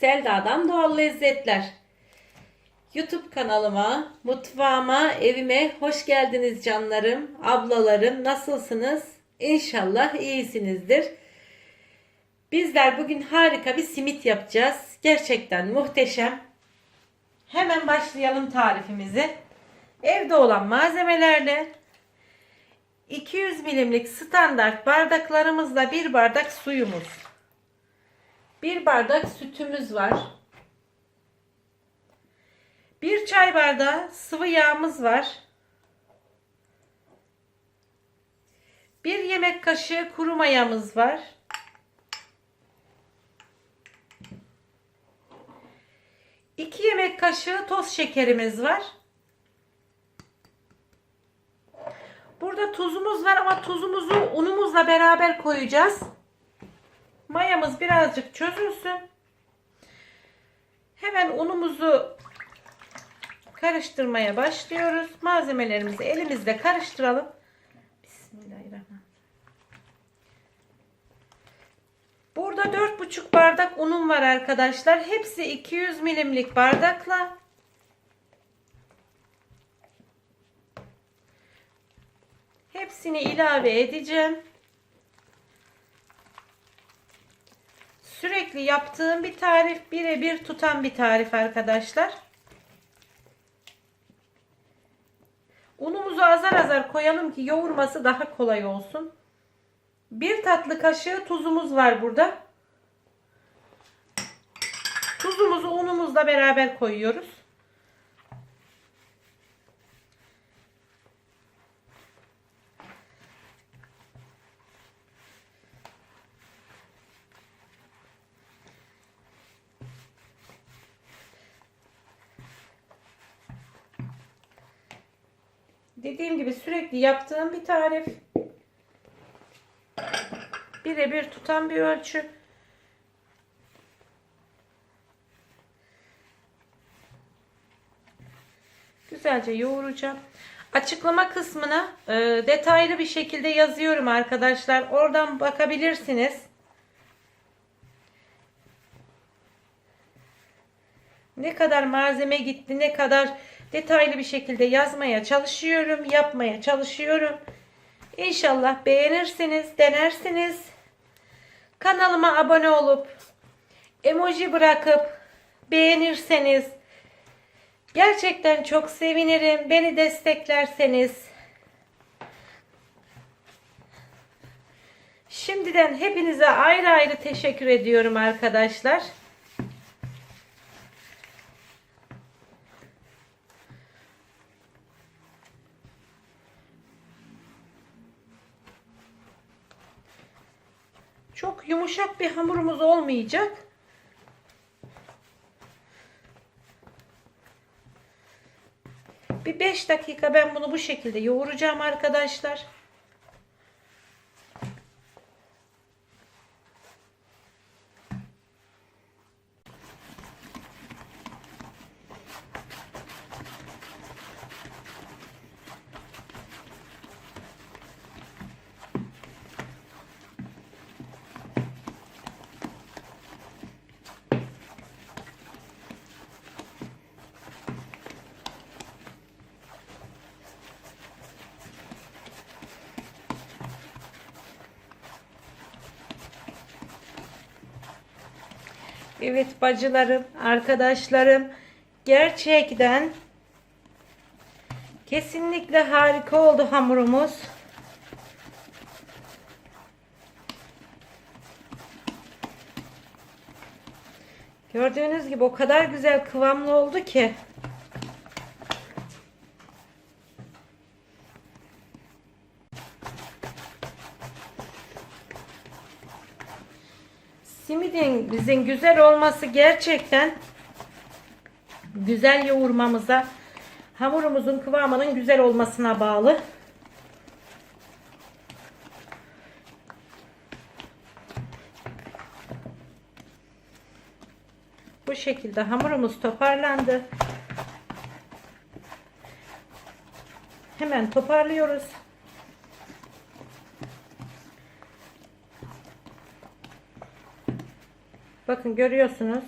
Selda'dan Doğal Lezzetler. YouTube kanalıma, mutfağıma, evime hoş geldiniz canlarım, ablalarım. Nasılsınız? İnşallah iyisinizdir. Bizler bugün harika bir simit yapacağız. Gerçekten muhteşem. Hemen başlayalım tarifimizi. Evde olan malzemelerle 200 milimlik standart bardaklarımızla bir bardak suyumuz. Bir bardak sütümüz var. Bir çay bardağı sıvı yağımız var. Bir yemek kaşığı kuru mayamız var. İki yemek kaşığı toz şekerimiz var. Burada tuzumuz var ama tuzumuzu unumuzla beraber koyacağız. Mayamız birazcık çözülsün. Hemen unumuzu karıştırmaya başlıyoruz. Malzemelerimizi elimizle karıştıralım. Bismillahirrahmanirrahim. Burada 4,5 bardak unum var arkadaşlar. Hepsi 200 milimlik bardakla. Hepsini ilave edeceğim. Sürekli yaptığım bir tarif, birebir tutan bir tarif arkadaşlar. Unumuzu azar azar koyalım ki yoğurması daha kolay olsun. Bir tatlı kaşığı tuzumuz var burada. Tuzumuzu unumuzla beraber koyuyoruz. Dediğim gibi sürekli yaptığım bir tarif. Birebir tutan bir ölçü. Güzelce yoğuracağım. Açıklama kısmına e, detaylı bir şekilde yazıyorum arkadaşlar. Oradan bakabilirsiniz. Ne kadar malzeme gitti, ne kadar detaylı bir şekilde yazmaya çalışıyorum, yapmaya çalışıyorum. İnşallah beğenirsiniz, denersiniz. Kanalıma abone olup emoji bırakıp beğenirseniz gerçekten çok sevinirim. Beni desteklerseniz. Şimdiden hepinize ayrı ayrı teşekkür ediyorum arkadaşlar. Çok yumuşak bir hamurumuz olmayacak. Bir 5 dakika ben bunu bu şekilde yoğuracağım arkadaşlar. Evet bacılarım, arkadaşlarım gerçekten kesinlikle harika oldu hamurumuz. Gördüğünüz gibi o kadar güzel kıvamlı oldu ki. Simidin bizim güzel olması gerçekten güzel yoğurmamıza hamurumuzun kıvamının güzel olmasına bağlı. Bu şekilde hamurumuz toparlandı. Hemen toparlıyoruz. Bakın görüyorsunuz.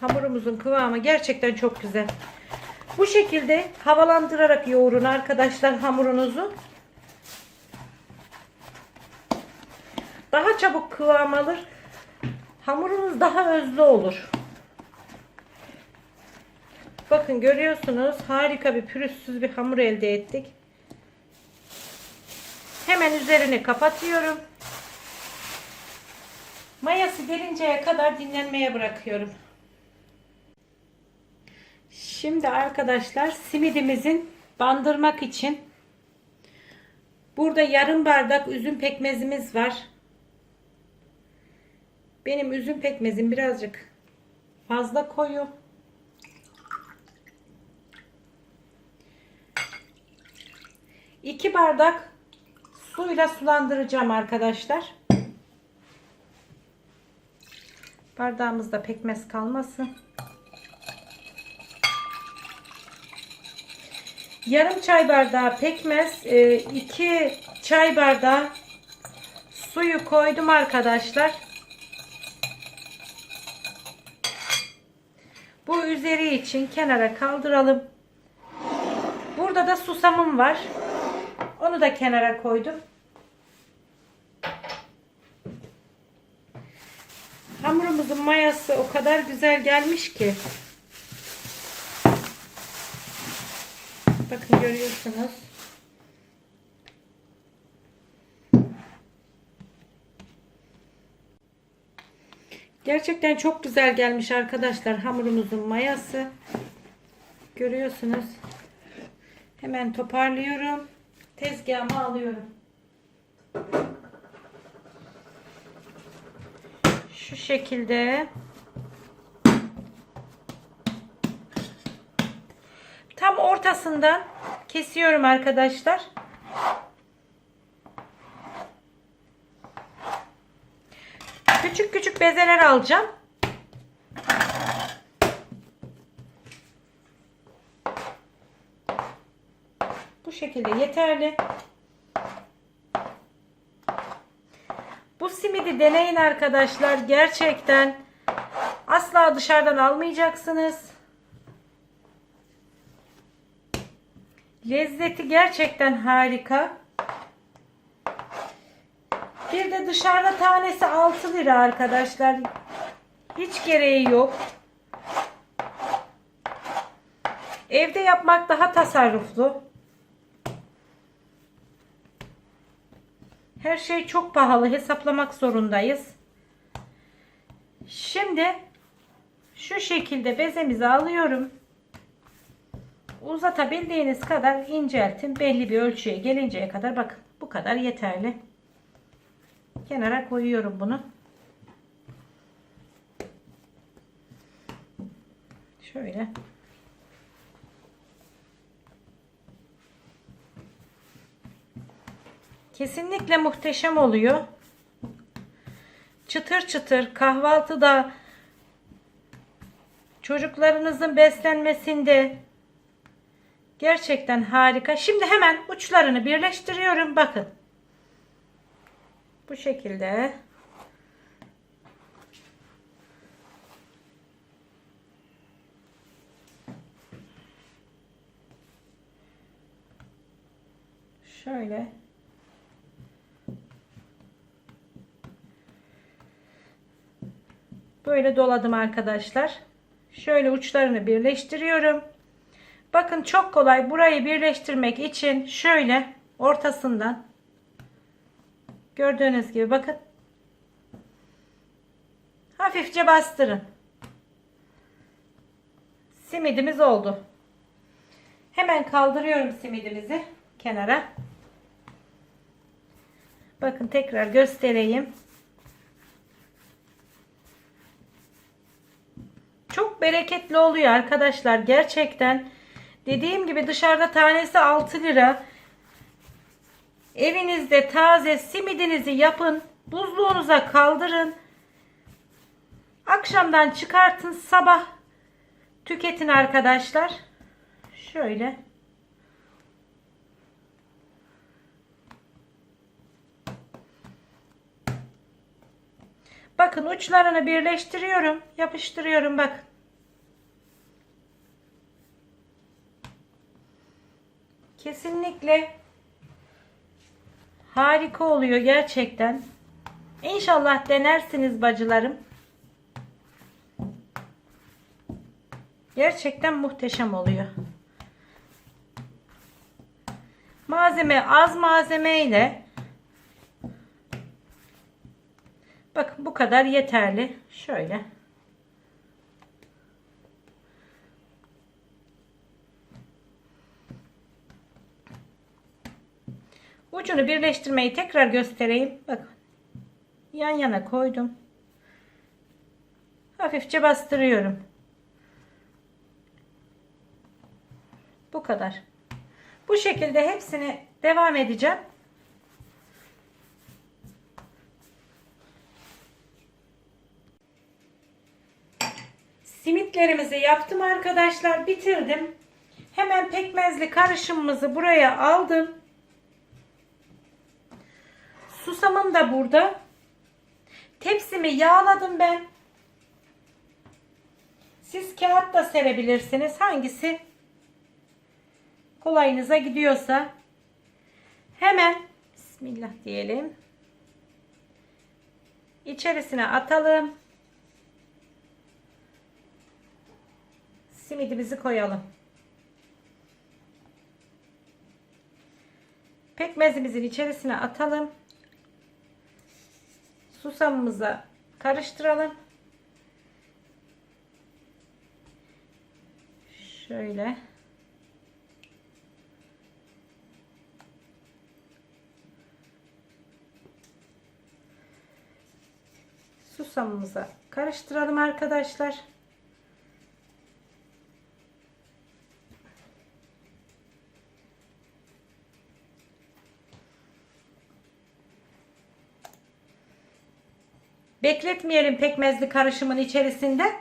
Hamurumuzun kıvamı gerçekten çok güzel. Bu şekilde havalandırarak yoğurun arkadaşlar hamurunuzu. Daha çabuk kıvam alır. Hamurunuz daha özlü olur. Bakın görüyorsunuz harika bir pürüzsüz bir hamur elde ettik. Hemen üzerini kapatıyorum. Mayası gelinceye kadar dinlenmeye bırakıyorum. Şimdi arkadaşlar simidimizin bandırmak için burada yarım bardak üzüm pekmezimiz var. Benim üzüm pekmezim birazcık fazla koyu. İki bardak suyla sulandıracağım arkadaşlar. Bardağımızda pekmez kalmasın. Yarım çay bardağı pekmez, 2 çay bardağı suyu koydum arkadaşlar. Bu üzeri için kenara kaldıralım. Burada da susamım var. Onu da kenara koydum. Hamurumuzun mayası o kadar güzel gelmiş ki. Bakın görüyorsunuz. Gerçekten çok güzel gelmiş arkadaşlar hamurumuzun mayası. Görüyorsunuz. Hemen toparlıyorum. Tezgahıma alıyorum. Şu şekilde. Tam ortasından kesiyorum arkadaşlar. Küçük küçük bezeler alacağım. Şekilde yeterli. Bu simidi deneyin arkadaşlar. Gerçekten asla dışarıdan almayacaksınız. Lezzeti gerçekten harika. Bir de dışarıda tanesi 6 lira arkadaşlar. Hiç gereği yok. Evde yapmak daha tasarruflu. Her şey çok pahalı. Hesaplamak zorundayız. Şimdi şu şekilde bezemizi alıyorum. Uzatabildiğiniz kadar inceltin. Belli bir ölçüye gelinceye kadar bakın. Bu kadar yeterli. Kenara koyuyorum bunu. Şöyle. Kesinlikle muhteşem oluyor. Çıtır çıtır kahvaltıda çocuklarınızın beslenmesinde gerçekten harika. Şimdi hemen uçlarını birleştiriyorum. Bakın. Bu şekilde. Şöyle. Böyle doladım arkadaşlar. Şöyle uçlarını birleştiriyorum. Bakın çok kolay. Burayı birleştirmek için şöyle ortasından gördüğünüz gibi bakın. Hafifçe bastırın. Simidimiz oldu. Hemen kaldırıyorum simidimizi kenara. Bakın tekrar göstereyim. Çok bereketli oluyor arkadaşlar. Gerçekten dediğim gibi dışarıda tanesi 6 lira. Evinizde taze simidinizi yapın. Buzluğunuza kaldırın. Akşamdan çıkartın. Sabah tüketin arkadaşlar. Şöyle. Bakın uçlarını birleştiriyorum. Yapıştırıyorum bak. Kesinlikle harika oluyor gerçekten. İnşallah denersiniz bacılarım. Gerçekten muhteşem oluyor. Malzeme az malzeme ile bakın bu kadar yeterli. Şöyle. Ucunu birleştirmeyi tekrar göstereyim. Bakın. Yan yana koydum. Hafifçe bastırıyorum. Bu kadar. Bu şekilde hepsini devam edeceğim. Simitlerimizi yaptım arkadaşlar. Bitirdim. Hemen pekmezli karışımımızı buraya aldım. Susamım da burada. Tepsimi yağladım ben. Siz kağıt da serebilirsiniz. Hangisi kolayınıza gidiyorsa. Hemen Bismillah diyelim. İçerisine atalım. Simidimizi koyalım. Pekmezimizin içerisine atalım. Susamımıza karıştıralım. Şöyle. Susamımıza karıştıralım arkadaşlar. Bekletmeyelim pekmezli karışımın içerisinde.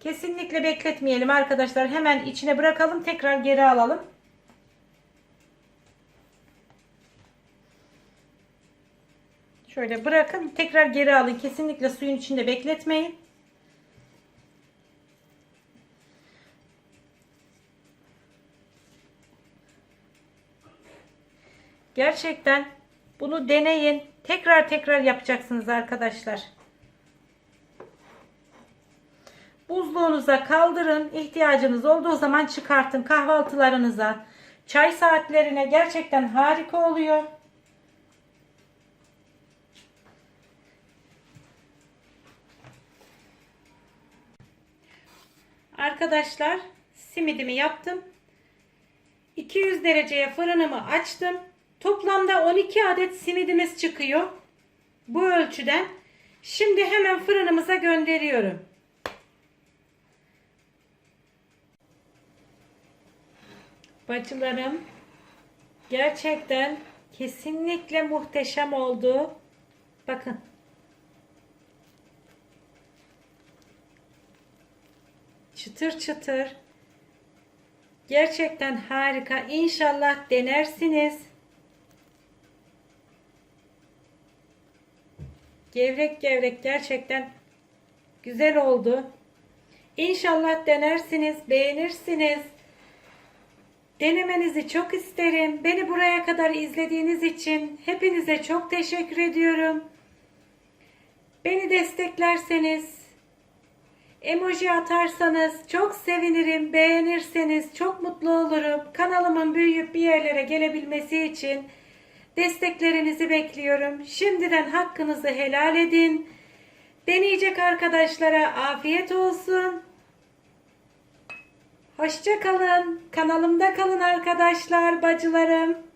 Kesinlikle bekletmeyelim arkadaşlar. Hemen içine bırakalım. Tekrar geri alalım. Şöyle bırakın. Tekrar geri alın. Kesinlikle suyun içinde bekletmeyin. Gerçekten bunu deneyin. Tekrar tekrar yapacaksınız arkadaşlar. Buzluğunuza kaldırın. İhtiyacınız olduğu zaman çıkartın kahvaltılarınıza. Çay saatlerine gerçekten harika oluyor. Arkadaşlar simidimi yaptım. 200 dereceye fırınımı açtım. Toplamda 12 adet simidimiz çıkıyor. Bu ölçüden. Şimdi hemen fırınımıza gönderiyorum. Bacılarım gerçekten kesinlikle muhteşem oldu. Bakın. Çıtır çıtır. Gerçekten harika. İnşallah denersiniz. Gevrek gevrek gerçekten güzel oldu. İnşallah denersiniz, beğenirsiniz. Denemenizi çok isterim. Beni buraya kadar izlediğiniz için hepinize çok teşekkür ediyorum. Beni desteklerseniz, emoji atarsanız çok sevinirim. Beğenirseniz çok mutlu olurum. Kanalımın büyüyüp bir yerlere gelebilmesi için desteklerinizi bekliyorum. Şimdiden hakkınızı helal edin. Deneyecek arkadaşlara afiyet olsun. Hoşça kalın. Kanalımda kalın arkadaşlar, bacılarım.